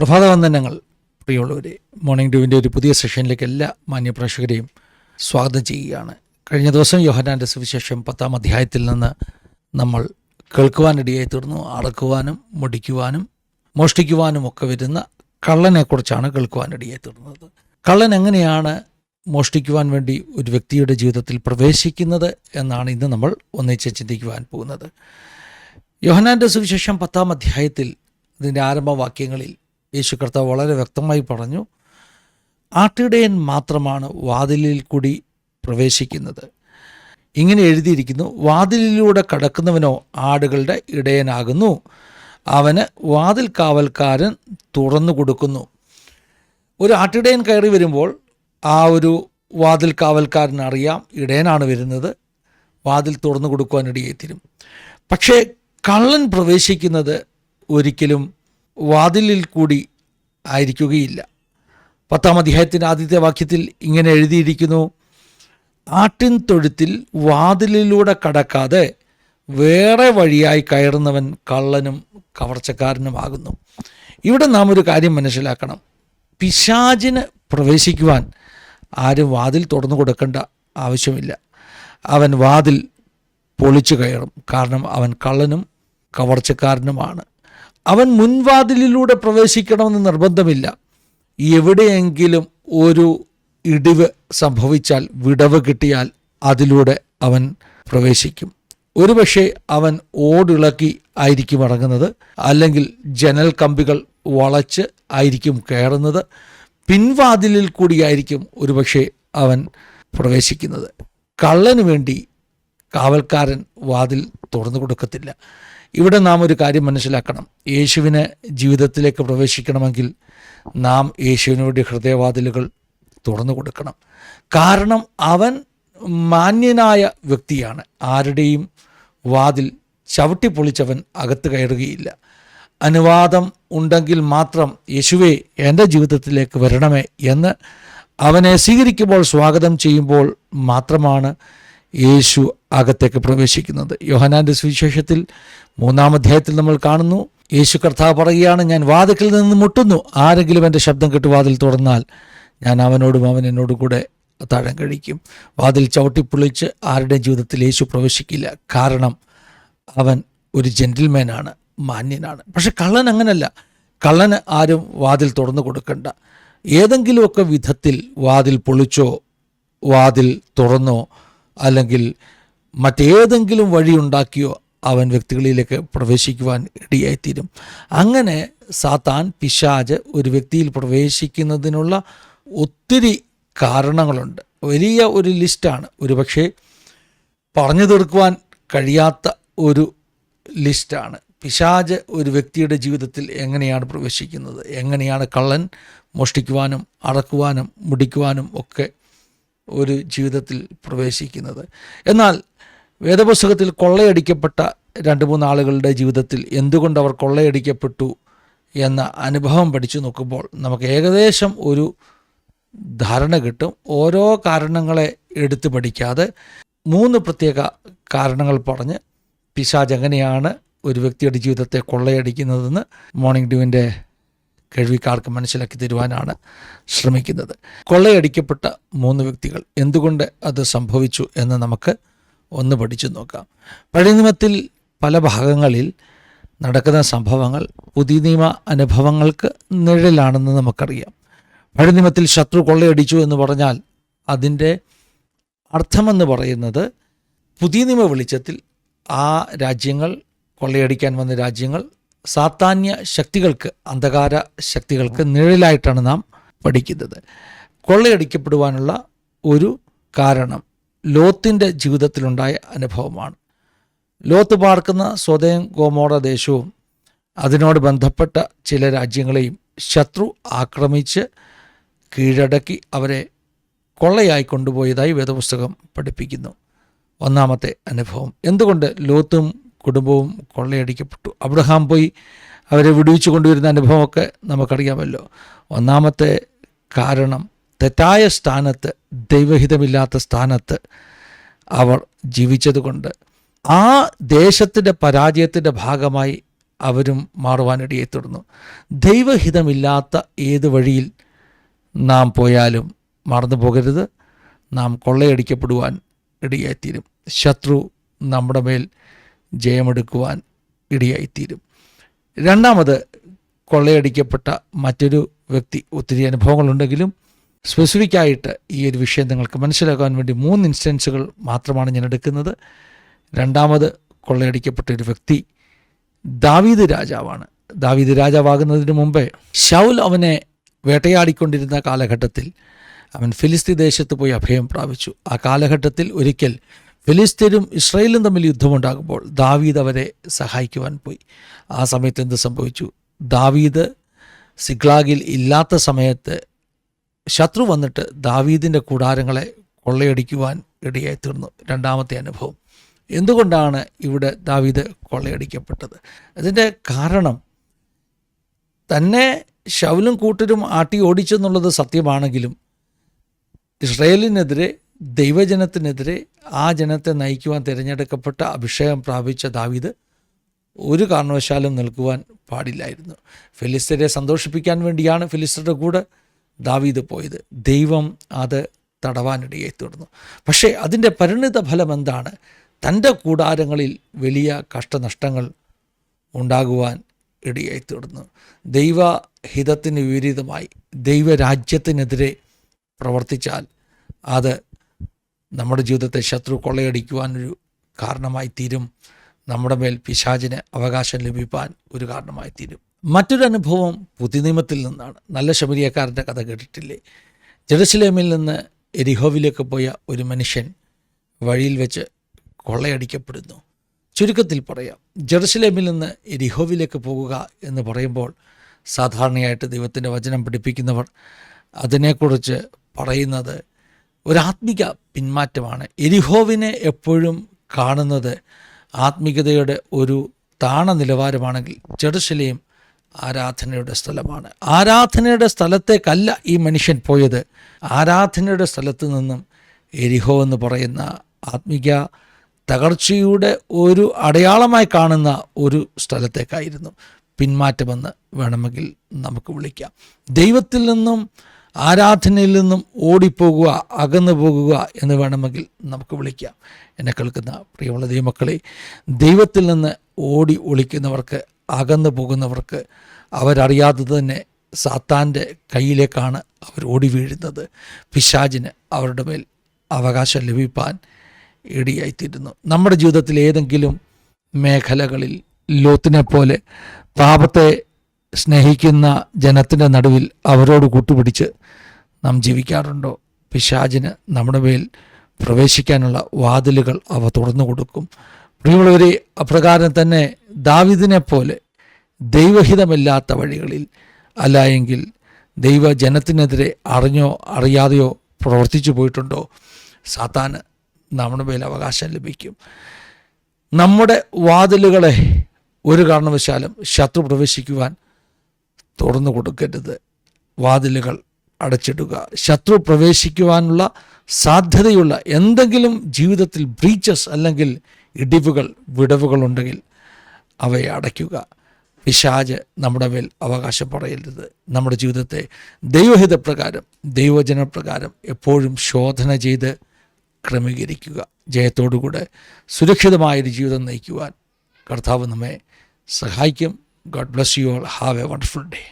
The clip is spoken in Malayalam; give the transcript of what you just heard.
പ്രഭാതവന്ദനങ്ങൾ പ്രിയമുള്ളവരെ മോർണിംഗ് ഡ്യൂവിന്റെ ഒരു പുതിയ സെഷനിലേക്ക് എല്ലാ മാന്യപ്രേക്ഷകരെയും സ്വാഗതം ചെയ്യുകയാണ്. കഴിഞ്ഞ ദിവസം യോഹനാന്റെ സുവിശേഷം പത്താം അധ്യായത്തിൽ നിന്ന് നമ്മൾ കേൾക്കുവാനിടയായി തീർന്നു. അളക്കുവാനും മുടിക്കുവാനും മോഷ്ടിക്കുവാനും ഒക്കെ വരുന്ന കള്ളനെക്കുറിച്ചാണ് കേൾക്കുവാനിടയായി തീർന്നത്. കള്ളൻ എങ്ങനെയാണ് മോഷ്ടിക്കുവാൻ വേണ്ടി ഒരു വ്യക്തിയുടെ ജീവിതത്തിൽ പ്രവേശിക്കുന്നത് എന്നാണ് ഇന്ന് നമ്മൾ ഒന്നിച്ച് ചിന്തിക്കുവാൻ പോകുന്നത്. യോഹനാന്റെ സുവിശേഷം പത്താം അധ്യായത്തിൽ ഇതിന്റെ ആരംഭവാക്യങ്ങളിൽ യേശു കർത്താവ് വളരെ വ്യക്തമായി പറഞ്ഞു ആട്ടിടയൻ മാത്രമാണ് വാതിലിൽ കൂടി പ്രവേശിക്കുന്നത്. ഇങ്ങനെ എഴുതിയിരിക്കുന്നു വാതിലിലൂടെ കടക്കുന്നവനോ ആടുകളുടെ ഇടയനാകുന്നു. അവന് വാതിൽ കാവൽക്കാരൻ തുറന്നു കൊടുക്കുന്നു. ഒരു ആട്ടിടയൻ കയറി വരുമ്പോൾ ആ ഒരു വാതിൽ കാവൽക്കാരൻ അറിയാം ഇടയനാണ് വരുന്നത്. വാതിൽ തുറന്നു കൊടുക്കുവാനിടയായി തീരും പക്ഷേ കള്ളൻ പ്രവേശിക്കുന്നത് ഒരിക്കലും വാതിലിൽ കൂടി ആയിരിക്കുകയില്ല. പത്താം അധ്യായത്തിന്റെ ആദ്യത്തെ വാക്യത്തിൽ ഇങ്ങനെ എഴുതിയിരിക്കുന്നു ആട്ടിൻ തൊഴുത്തിൽ വാതിലിലൂടെ കടക്കാതെ വേറെ വഴിയായി കയറുന്നവൻ കള്ളനും കവർച്ചക്കാരനുമാകുന്നു ഇവിടെ നാം ഒരു കാര്യം മനസ്സിലാക്കണം. പിശാചിന് പ്രവേശിക്കുവാൻ ആരും വാതിൽ തുറന്നു കൊടുക്കേണ്ട ആവശ്യമില്ല. അവൻ വാതിൽ പൊളിച്ചു കയറും. കാരണം അവൻ കള്ളനും കവർച്ചക്കാരനുമാണ്. അവൻ മുൻവാതിലിലൂടെ പ്രവേശിക്കണമെന്ന് നിർബന്ധമില്ല. എവിടെയെങ്കിലും ഒരു ഇടിവ് സംഭവിച്ചാൽ വിടവ് കിട്ടിയാൽ അതിലൂടെ അവൻ പ്രവേശിക്കും. ഒരുപക്ഷെ അവൻ ഓടിളക്കി ആയിരിക്കും ഇറങ്ങുന്നത് അല്ലെങ്കിൽ ജനൽ കമ്പികൾ വളച്ച് ആയിരിക്കും കയറുന്നത്. പിൻവാതിലിൽ കൂടിയായിരിക്കും ഒരുപക്ഷെ അവൻ പ്രവേശിക്കുന്നത്. കള്ളന് വേണ്ടി കാവൽക്കാരൻ വാതിൽ തുറന്നു കൊടുക്കത്തില്ല ഇവിടെ നാം ഒരു കാര്യം മനസ്സിലാക്കണം. യേശുവിനെ ജീവിതത്തിലേക്ക് പ്രവേശിക്കണമെങ്കിൽ നാം യേശുവിനോട് ഹൃദയവാതിലുകൾ തുറന്നു കൊടുക്കണം. കാരണം അവൻ മാന്യനായ വ്യക്തിയാണ്. ആരുടെയും വാതിൽ ചവിട്ടി പൊളിച്ചവൻ അകത്ത് കയറുകയില്ല. അനുവാദം ഉണ്ടെങ്കിൽ മാത്രം യേശുവെ എന്റെ ജീവിതത്തിലേക്ക് വരണമേ എന്ന് അവനെ സ്വീകരിക്കുമ്പോൾ സ്വാഗതം ചെയ്യുമ്പോൾ മാത്രമാണ് യേശു അകത്തേക്ക് പ്രവേശിക്കുന്നത്. യോഹനാന്റെ സുവിശേഷത്തിൽ മൂന്നാം അധ്യായത്തിൽ നമ്മൾ കാണുന്നു യേശു കർത്താവ് പറയുകയാണ് ഞാൻ വാതിക്കൽ നിന്ന് മുട്ടുന്നു. ആരെങ്കിലും എന്റെ ശബ്ദം കേട്ട് വാതിൽ തുറന്നാൽ ഞാൻ അവനോടും അവൻ എന്നോടും കൂടെ താഴം കഴിക്കും. വാതിൽ ചവിട്ടിപ്പൊളിച്ച് ആരുടെ ജീവിതത്തിൽ യേശു പ്രവേശിക്കില്ല. കാരണം അവൻ ഒരു ജെന്റിൽമാനാണ് മാന്യനാണ്. പക്ഷെ കള്ളൻ അങ്ങനല്ല. കള്ളന് ആരും വാതിൽ തുറന്നു കൊടുക്കണ്ട. ഏതെങ്കിലുമൊക്കെ വിധത്തിൽ വാതിൽ പൊളിച്ചോ വാതിൽ തുറന്നോ അല്ലെങ്കിൽ മറ്റേതെങ്കിലും വഴിയുണ്ടാക്കിയോ അവൻ വ്യക്തികളിലേക്ക് പ്രവേശിക്കുവാൻ ഇടയായിത്തീരും. അങ്ങനെ സാത്താൻ പിശാജ് ഒരു വ്യക്തിയിൽ പ്രവേശിക്കുന്നതിനുള്ള ഒത്തിരി കാരണങ്ങളുണ്ട്. വലിയ ഒരു ലിസ്റ്റാണ്. ഒരു പക്ഷേ പറഞ്ഞു തീർക്കുവാൻ കഴിയാത്ത ഒരു ലിസ്റ്റാണ്. പിശാജ് ഒരു വ്യക്തിയുടെ ജീവിതത്തിൽ എങ്ങനെയാണ് പ്രവേശിക്കുന്നത്? എങ്ങനെയാണ് കള്ളൻ മോഷ്ടിക്കുവാനും അടക്കുവാനും മുടിക്കുവാനും ഒക്കെ ഒരു ജീവിതത്തിൽ പ്രവേശിക്കുന്നത്? എന്നാൽ വേദപുസ്തകത്തിൽ കൊള്ളയടിക്കപ്പെട്ട രണ്ട് മൂന്ന് ആളുകളുടെ ജീവിതത്തിൽ എന്തുകൊണ്ട് അവർ കൊള്ളയടിക്കപ്പെട്ടു എന്ന അനുഭവം പഠിച്ചു നോക്കുമ്പോൾ നമുക്ക് ഏകദേശം ഒരു ധാരണ കിട്ടും. ഓരോ കാരണങ്ങളെ എടുത്തു പഠിക്കാതെ മൂന്ന് പ്രത്യേക കാരണങ്ങൾ പറഞ്ഞ് പിശാജ് എങ്ങനെയാണ് ഒരു വ്യക്തിയുടെ ജീവിതത്തെ കൊള്ളയടിക്കുന്നതെന്ന് മോർണിംഗ് ഡ്യൂവിന്റെ കേൾവിക്കാർക്ക് മനസ്സിലാക്കി തരുവാനാണ് ശ്രമിക്കുന്നത്. കൊള്ളയടിക്കപ്പെട്ട മൂന്ന് വ്യക്തികൾ എന്തുകൊണ്ട് അത് സംഭവിച്ചു എന്ന് നമുക്ക് ഒന്ന് പഠിച്ചു നോക്കാം. പഴയ നിയമത്തിൽ പല ഭാഗങ്ങളിൽ നടക്കുന്ന സംഭവങ്ങൾ പുതിയ നിയമ അനുഭവങ്ങൾക്ക് നിഴലാണെന്ന് നമുക്കറിയാം. പഴയ നിയമത്തിൽ ശത്രു കൊള്ളയടിച്ചു എന്ന് പറഞ്ഞാൽ അതിന്റെ അർത്ഥമെന്ന് പറയുന്നത് പുതിയ നിയമ വെളിച്ചത്തിൽ ആ രാജ്യങ്ങൾ കൊള്ളയടിക്കാൻ വന്ന രാജ്യങ്ങൾ സാത്താന്യ ശക്തികൾക്ക് അന്ധകാര ശക്തികൾക്ക് നിഴലായിട്ടാണ് നാം പഠിക്കുന്നത്. കൊള്ളയടിക്കപ്പെടുവാനുള്ള ഒരു കാരണം ലോത്തിന്റെ ജീവിതത്തിലുണ്ടായ അനുഭവമാണ്. ലോത്ത് പാർക്കുന്ന സ്വതയം ഗോമോറ ദേശവും അതിനോട് ബന്ധപ്പെട്ട ചില രാജ്യങ്ങളെയും ശത്രു ആക്രമിച്ച് കീഴടക്കി അവരെ കൊള്ളയായി കൊണ്ടുപോയതായി വേദപുസ്തകം പഠിപ്പിക്കുന്നു. ഒന്നാമത്തെ അനുഭവം എന്തുകൊണ്ട് ലോത്തും കുടുംബവും കൊള്ളയടിക്കപ്പെട്ടു? അബ്രഹാം പോയി അവരെ വിടുവിച്ചു കൊണ്ടുവരുന്ന അനുഭവമൊക്കെ നമുക്കറിയാമല്ലോ. ഒന്നാമത്തെ കാരണം തെറ്റായ സ്ഥാനത്ത് ദൈവഹിതമില്ലാത്ത സ്ഥാനത്ത് അവർ ജീവിച്ചതുകൊണ്ട് ആ ദേശത്തിന്റെ പരാജയത്തിന്റെ ഭാഗമായി അവരും മാറുവാനിടയെ തുടർന്നു. ദൈവഹിതമില്ലാത്ത ഏത് വഴിയിൽ നാം പോയാലും മറന്നു പോകരുത്. നാം കൊള്ളയടിക്കപ്പെടുവാൻ ഇടയായിത്തീരും. ശത്രു നമ്മുടെ മേൽ ജയമെടുക്കുവാൻ ഇടയായിത്തീരും. രണ്ടാമത് കൊള്ളയടിക്കപ്പെട്ട മറ്റൊരു വ്യക്തി ഒത്തിരി അനുഭവങ്ങളുണ്ടെങ്കിലും സ്പെസിഫിക്കായിട്ട് ഈ ഒരു വിഷയം നിങ്ങൾക്ക് മനസ്സിലാക്കാൻ വേണ്ടി മൂന്ന് ഇൻസ്റ്റൻസുകൾ മാത്രമാണ് ഞാൻ എടുക്കുന്നത്. രണ്ടാമത് കൊള്ളയടിക്കപ്പെട്ട ഒരു വ്യക്തി ദാവീദ് രാജാവാണ്. ദാവീദ് രാജാവാകുന്നതിന് മുമ്പേ ഷൗൽ അവനെ വേട്ടയാടിക്കൊണ്ടിരുന്ന കാലഘട്ടത്തിൽ അവൻ ഫിലിസ്തീൻ ദേശത്ത് പോയി അഭയം പ്രാപിച്ചു. ആ കാലഘട്ടത്തിൽ ഒരിക്കൽ ഫിലിസ്തീനും ഇസ്രയേലും തമ്മിൽ യുദ്ധമുണ്ടാകുമ്പോൾ ദാവീദ് അവരെ സഹായിക്കുവാൻ പോയി. ആ സമയത്ത് എന്ത് സംഭവിച്ചു? ദാവീദ് സിഗ്ലാഗിൽ ഇല്ലാത്ത സമയത്ത് ശത്രു വന്നിട്ട് ദാവീദിന്റെ കൂടാരങ്ങളെ കൊള്ളയടിക്കുവാൻ ഇടയായി തീർന്നു. രണ്ടാമത്തെ അനുഭവം. എന്തുകൊണ്ടാണ് ഇവിടെ ദാവീദ് കൊള്ളയടിക്കപ്പെട്ടത്? അതിന്റെ കാരണം തന്നെ ശൗലും കൂട്ടരും ആട്ടി ഓടിച്ചെന്നുള്ളത് സത്യമാണെങ്കിലും ഇസ്രയേലിനെതിരെ ദൈവജനത്തിനെതിരെ ആ ജനത്തെ നയിക്കുവാൻ തിരഞ്ഞെടുക്കപ്പെട്ട അഭിഷേകം പ്രാപിച്ച ദാവീദ് ഒരു കാരണവശാലും നിൽക്കുവാൻ പാടില്ലായിരുന്നു. ഫിലിസ്തരെ സന്തോഷിപ്പിക്കാൻ വേണ്ടിയാണ് ഫിലിസ്തരുടെ കൂടെ ദാവീദ് പോയത്. ദൈവം അത് തടവാനിടയായി തുടർന്നു. പക്ഷേ അതിന്റെ പരിണിത ഫലം എന്താണ്? തന്റെ കൂടാരങ്ങളിൽ വലിയ കഷ്ടനഷ്ടങ്ങൾ ഉണ്ടാകുവാൻ ഇടയായി തീർന്നു ദൈവഹിതത്തിന് വിപരീതമായി ദൈവരാജ്യത്തിനെതിരെ പ്രവർത്തിച്ചാൽ അത് നമ്മുടെ ജീവിതത്തെ ശത്രു കൊള്ളയടിക്കുവാനൊരു കാരണമായി തീരും. നമ്മുടെ മേൽ പിശാചിന് അവകാശം ലഭിക്കാൻ ഒരു കാരണമായി തീരും. മറ്റൊരു അനുഭവം പുതുനിയമത്തിൽ നിന്നാണ്. നല്ല ശബരിയക്കാരന്റെ കഥ കേട്ടിട്ടില്ലേ? ജെറുസലേമിൽ നിന്ന് എരിഹോവിലേക്ക് പോയ ഒരു മനുഷ്യൻ വഴിയിൽ വെച്ച് കൊള്ളയടിക്കപ്പെടുന്നു. ചുരുക്കത്തിൽ പറയാം ജെറുസലേമിൽ നിന്ന് എരിഹോവിലേക്ക് പോകുക എന്ന് പറയുമ്പോൾ സാധാരണയായിട്ട് ദൈവത്തിന്റെ വചനം പഠിപ്പിക്കുന്നവർ അതിനെക്കുറിച്ച് പറയുന്നത് ഒരാത്മിക പിന്മാറ്റമാണ്. എരിഹോവിനെ എപ്പോഴും കാണുന്നത് ആത്മികതയുടെ ഒരു താണ നിലവാരമാണെങ്കിൽ ജെറുസലേം ആരാധനയുടെ സ്ഥലമാണ്. ആരാധനയുടെ സ്ഥലത്തേക്കല്ല ഈ മനുഷ്യൻ പോയത്. ആരാധനയുടെ സ്ഥലത്ത് നിന്നും എരിഹോ എന്ന് പറയുന്ന ആത്മിക തകർച്ചയുടെ ഒരു അടയാളമായി കാണുന്ന ഒരു സ്ഥലത്തേക്കായിരുന്നു. പിന്മാറ്റമെന്ന് വേണമെങ്കിൽ നമുക്ക് വിളിക്കാം. ദൈവത്തിൽ നിന്നും ആരാധനയിൽ നിന്നും ഓടിപ്പോകുക അകന്നു പോകുക എന്ന് വേണമെങ്കിൽ നമുക്ക് വിളിക്കാം. എന്നെ കേൾക്കുന്ന പ്രിയമുള്ള ദൈവമക്കളെ ദൈവത്തിൽ നിന്ന് ഓടി ഒളിക്കുന്നവർക്ക് അകന്നു പോകുന്നവർക്ക് അവരറിയാതെ തന്നെ സാത്താന്റെ കയ്യിലേക്കാണ് അവർ ഓടി വീഴുന്നത്. പിശാജിന് അവരുടെ മേൽ അവകാശം ലഭിപ്പാൻ ഇടിയായിത്തീരുന്നു. നമ്മുടെ ജീവിതത്തിൽ ഏതെങ്കിലും മേഖലകളിൽ ലോത്തിനെ പോലെ പാപത്തെ സ്നേഹിക്കുന്ന ജനത്തിന്റെ നടുവിൽ അവരോട് കൂട്ടുപിടിച്ച് നാം ജീവിക്കാറുണ്ടോ? പിശാജിന് നമ്മുടെ മേൽ പ്രവേശിക്കാനുള്ള വാതിലുകൾ അവ തുറന്നു കൊടുക്കും. പ്രിയമുള്ളവരെ അപ്രകാരം തന്നെ ദാവിദിനെ പോലെ ദൈവഹിതമില്ലാത്ത വഴികളിൽ അല്ല എങ്കിൽ ദൈവജനത്തിനെതിരെ അറിഞ്ഞോ അറിയാതെയോ പ്രവർത്തിച്ചു പോയിട്ടുണ്ടോ? സാത്താന് നമ്മുടെ മേൽ അവകാശം ലഭിക്കും. നമ്മുടെ വാതിലുകളെ ഒരു കാരണവശാലും ശത്രു പ്രവേശിക്കുവാൻ തുറന്നു കൊടുക്കരുത്. വാതിലുകൾ അടച്ചിടുക. ശത്രു പ്രവേശിക്കുവാനുള്ള സാധ്യതയുള്ള എന്തെങ്കിലും ജീവിതത്തിൽ ബ്രീച്ചസ് അല്ലെങ്കിൽ ഇടിവുകൾ വിടവുകൾ ഉണ്ടെങ്കിൽ അവയെ അടയ്ക്കുക. പിശാജ് നമ്മുടെ മേൽ അവകാശം പറയരുത് നമ്മുടെ ജീവിതത്തെ ദൈവഹിതപ്രകാരം ദൈവജനപ്രകാരം എപ്പോഴും ശോധന ചെയ്ത് ക്രമീകരിക്കുക. ജയത്തോടുകൂടെ സുരക്ഷിതമായൊരു ജീവിതം നയിക്കുവാൻ കർത്താവ് നമ്മെ സഹായിക്കും. God bless you all have a wonderful day